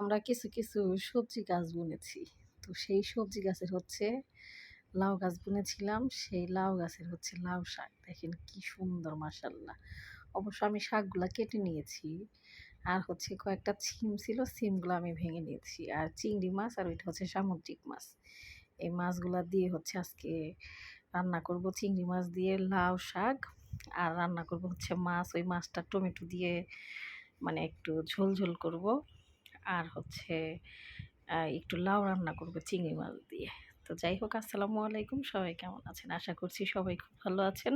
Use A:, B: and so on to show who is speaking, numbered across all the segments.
A: আমরা কিছু, কিছু সবজি গাছ বুনেছি। তো সেই সবজি গাছের হচ্ছে লাউ গাছ বুনেছিলাম। সেই লাউ গাছের হচ্ছে লাউ শাক। দেখেন কি সুন্দর মাশাআল্লাহ। অবশ্য আমি শাকগুলা কেটে নিয়েছি। আর হচ্ছে কয়েকটা ছিম ছিল, সিমগুলো আমি ভেঙে নিয়েছি। আর চিংড়ি মাছ আর ওইটা হচ্ছে সামুদ্রিক মাছ। এই মাছগুলা দিয়ে হচ্ছে আজকে রান্না করব চিংড়ি মাছ দিয়ে লাউ শাক আর রান্না করব হচ্ছে মাছ ওই মাছটা টমেটো দিয়ে মানে একটু ঝোল ঝোল করব আর হচ্ছে একটু লাউ রান্না করব চিংড়ি মাছ দিয়ে। তো যাই হোক, আসসালামু আলাইকুম। সবাই কেমন আছেন? আশা করছি সবাই খুব ভালো আছেন।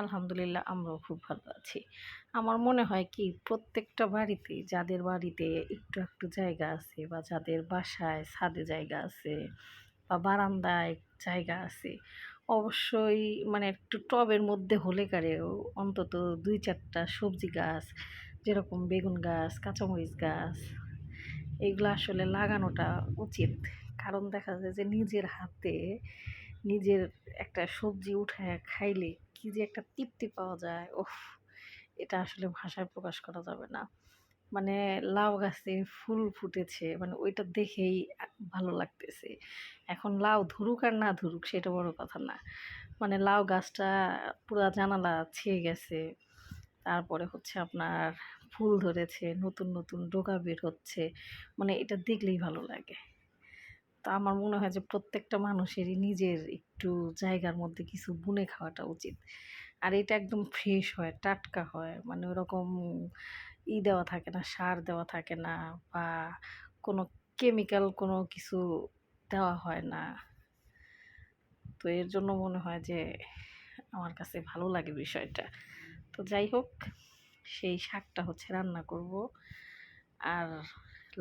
A: আলহামদুলিল্লাহ, আমরাও খুব ভালো আছি। আমার মনে হয় কি, প্রত্যেকটা বাড়িতে, যাদের বাড়িতে একটু একটু জায়গা আছে বা যাদের বাসায় ছাদে জায়গা আছে বা বারান্দায় জায়গা আছে, অবশ্যই মানে একটু টবের মধ্যে হলে কারেও অন্তত দুই চারটা সবজি গাছ, যেরকম বেগুন গাছ, কাঁচামরিচ গাছ এগুলো আসলে লাগানোটা উচিত। কারণ দেখা যায় যে নিজের হাতে নিজের একটা সবজি উঠায় খাইলে কি যে একটা তৃপ্তি পাওয়া যায় ওফ এটা আসলে ভাষায় প্রকাশ করা যাবে না। মানে লাউ গাছে ফুল ফুটেছে মানে ওইটা দেখেই ভালো লাগতেছে। এখন লাউ ধরুক আর না ধরুক সেটা বড় কথা না। মানে লাউ গাছটা পুরো জানালা ছেয়ে গেছে। তারপরে হচ্ছে আপনার ফুল ধরেছে, নতুন নতুন ডোকা বের হচ্ছে মানে এটা দেখলেই ভালো লাগে। তা আমার মনে হয় যে প্রত্যেকটা মানুষেরই নিজের একটু জায়গার মধ্যে কিছু বুনে খাওয়াটা উচিত। আর এটা একদম ফ্রেশ হয়, টাটকা হয় মানে ওরকম ই দেওয়া থাকে না, সার দেওয়া থাকে না বা কোনো কেমিক্যাল কোনো কিছু দেওয়া হয় না। তো এর জন্য মনে হয় যে আমার কাছে ভালো লাগে বিষয়টা। তো যাই হোক, সেই শাকটা হচ্ছে রান্না করব। আর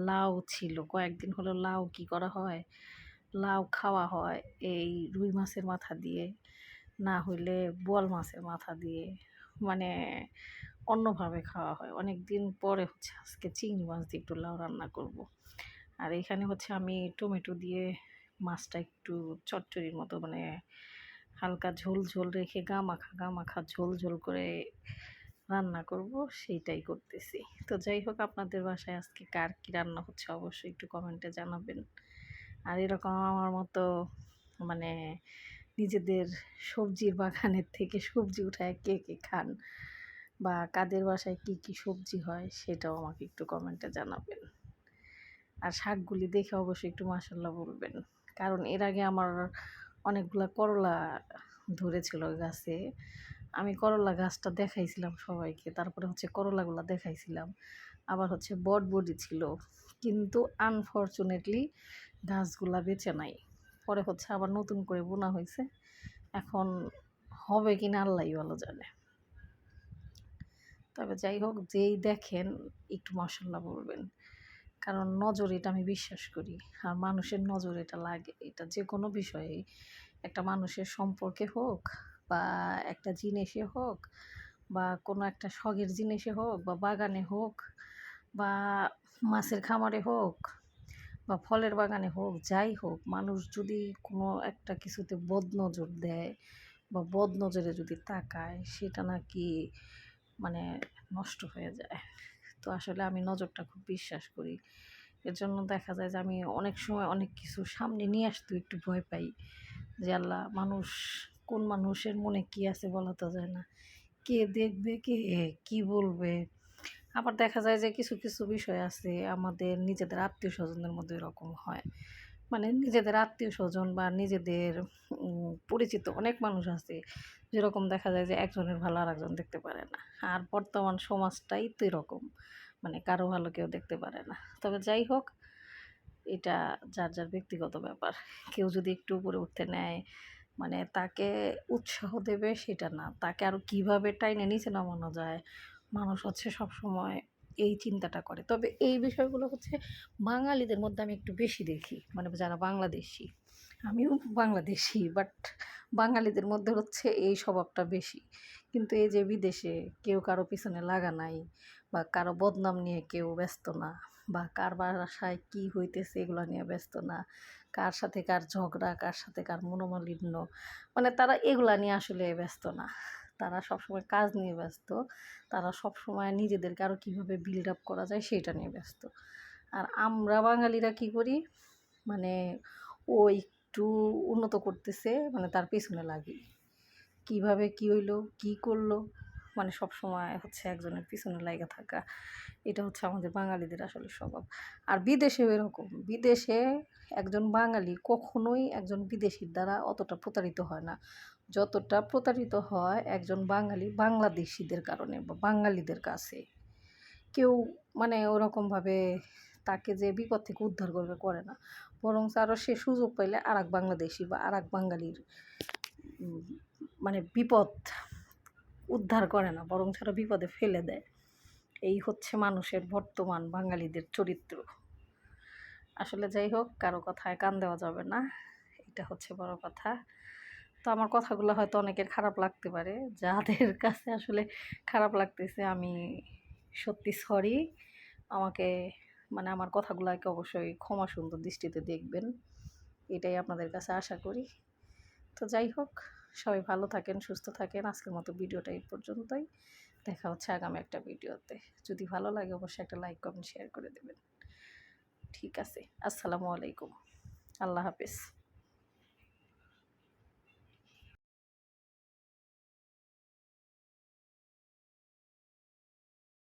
A: লাউ ছিল, কয়েকদিন হলো লাউ কি করা হয়? লাউ খাওয়া হয় এই রুই মাছের মাথা দিয়ে, না হইলে বোয়াল মাছের মাথা দিয়ে মানে অন্যভাবে খাওয়া হয়। অনেক দিন পরে হচ্ছে আজকে চিংড়ি মাছ দিয়ে একটু লাউ রান্না করব। আর এখানে হচ্ছে আমি টমেটো দিয়ে মাছটা একটু চচ্চড়ির মতো মানে হালকা ঝোল ঝোল রেখে গা মাখা গা মাখা, ঝোল ঝোল করে রান্না করব, সেইটাই করতেছি। তো যাই হোক, আপনাদের বাসায় আজকে কার কী রান্না হচ্ছে অবশ্যই একটু কমেন্টে জানাবেন। আর এরকম আমার মতো মানে নিজেদের সবজির বাগানের থেকে সবজি উঠায় কে কে খান বা কাদের বাসায় কি কি সবজি হয়, সেটাও আমাকে একটু কমেন্টে জানাবেন। আর শাকগুলি দেখে অবশ্যই একটু মাসাল্লাহ বলবেন। কারণ এর আগে আমার অনেকগুলা করলা ধরেছিল গাছে। আমি করলা গাছটা দেখাইছিলাম সবাইকে, তারপরে হচ্ছে করলাগুলো দেখাইছিলাম। আবার হচ্ছে বটবডি ছিল। কিন্তু আনফর্চুনেটলি গাছগুলা বেঁচে নাই। পরে হচ্ছে আবার নতুন করে বোনা হয়েছে। এখন হবে কি না আল্লাহ ভালো জানে। তবে যাই হোক, যেই দেখেন, একটু মশলা বলবেন। কারণ নজর এটা আমি বিশ্বাস করি। আর মানুষের নজর এটা লাগে। এটা যে কোনো বিষয়ে একটা মানুষের সম্পর্কে হোক বা একটা জিনিসে হোক বা কোনো একটা শখের জিনিসে হোক বা বাগানে হোক বা মাছের খামারে হোক বা ফলের বাগানে হোক, যাই হোক, মানুষ যদি কোনো একটা কিছুতে বদনজর দেয় বা বদনজরে যদি তাকায়, সেটা নাকি মানে নষ্ট হয়ে যায়। তো আসলে আমি নজরটা খুব বিশ্বাস করি। এর জন্য দেখা যায় যে আমি অনেক সময় অনেক কিছু সামনে নিয়ে আসতে একটু ভয় পাই। যে আল্লাহ, মানুষ কোন মানুষের মনে কি আছে বলা তো যায় না। কে দেখবে, কে কি বলবে? আবার দেখা যায় যে কিছু কিছু বিষয় আছে আমাদের নিজেদের আত্মীয় স্বজনদের মধ্যে এরকম হয়। মানে নিজেদের আত্মীয় স্বজন বা নিজেদের পরিচিত অনেক মানুষ আছে যেরকম দেখা যায় যে একজনের ভালো আর একজন দেখতে পারে না। আর বর্তমান সমাজটাই তো এরকম মানে কারও ভালো কেউ দেখতে পারে না। তবে যাই হোক এটা যার যার ব্যক্তিগত ব্যাপার। কেউ যদি একটু উপরে উঠতে নেয় মানে তাকে উৎসাহ দেবে সেটা না। তাকে আরও কীভাবে টাইনে নিচে নামানো যায় মানুষ হচ্ছে সব সময় এই চিন্তাটা করে। তবে এই বিষয়গুলো হচ্ছে বাঙালিদের মধ্যে আমি একটু বেশি দেখি। মানে যারা বাংলাদেশি, আমিও বাংলাদেশি বাট বাঙালিদের মধ্যে হচ্ছে এই স্বভাবটা বেশি। কিন্তু এই যে বিদেশে কেউ কারও পিছনে লাগা নাই বা কারও বদনাম নিয়ে কেউ ব্যস্ত না বা কার বাসায় কী হইতেছে এগুলো নিয়ে ব্যস্ত না, কার সাথে কার ঝগড়া, কার সাথে কার মনোমালিন্য মানে তারা এগুলা নিয়ে আসলে ব্যস্ত না। তারা সবসময় কাজ নিয়ে ব্যস্ত। তারা সবসময় নিজেদেরকে আরও কীভাবে বিল্ড আপ করা যায় সেটা নিয়ে ব্যস্ত। আর আমরা বাঙালিরা কি করি? মানে ও একটু উন্নত করতেছে মানে তার পেছনে লাগি। কীভাবে কি হইল, কি করল? মানে সব সময় হচ্ছে একজনের পিছনে লাগা থাকা। এটা হচ্ছে আমাদের বাঙালিদের আসলে স্বভাব। আর বিদেশেও এরকম। বিদেশে একজন বাঙালি কখনোই একজন বিদেশির দ্বারা অতটা প্রতারিত হয় না। যতটা প্রতারিত হয় একজন বাঙালি বাংলাদেশিদের কারণে বা বাঙালিদের কাছে। কেউ মানে ওরকমভাবে তাকে যে বিপদ থেকে উদ্ধার করবে করে না। বরং আরও সে সুযোগ পাইলে আর এক বাংলাদেশি বা আর এক বাঙালির মানে বিপদ উদ্ধার করে না বরং সেটা বিপদে ফেলে দেয়। এই হচ্ছে মানুষের বর্তমান বাঙালিদের চরিত্র। আসলে যাই হোক, কারও কথায় কান দেওয়া যাবে না। এটা হচ্ছে বড় কথা। তো আমার কথাগুলো হয়তো অনেকের খারাপ লাগতে পারে। যাদের কাছে আসলে খারাপ লাগতেছে, আমি সত্যি সরি আমাকে মানে আমার কথাগুলোকে অবশ্যই ক্ষমা সুন্দর দৃষ্টিতে দেখবেন। এটাই আপনাদের কাছে আশা করি। তো যাই হোক, সবাই ভালো থাকেন, সুস্থ থাকেন। আজকের মতো ভিডিওটা এই পর্যন্তই। দেখা হচ্ছে আগামী একটা ভিডিওতে। যদি ভালো লাগে, অবশ্যই একটা লাইক কমেন্ট শেয়ার করে দেবেন। ঠিক আছে, আসসালামু আলাইকুম। আল্লাহ হাফিজ।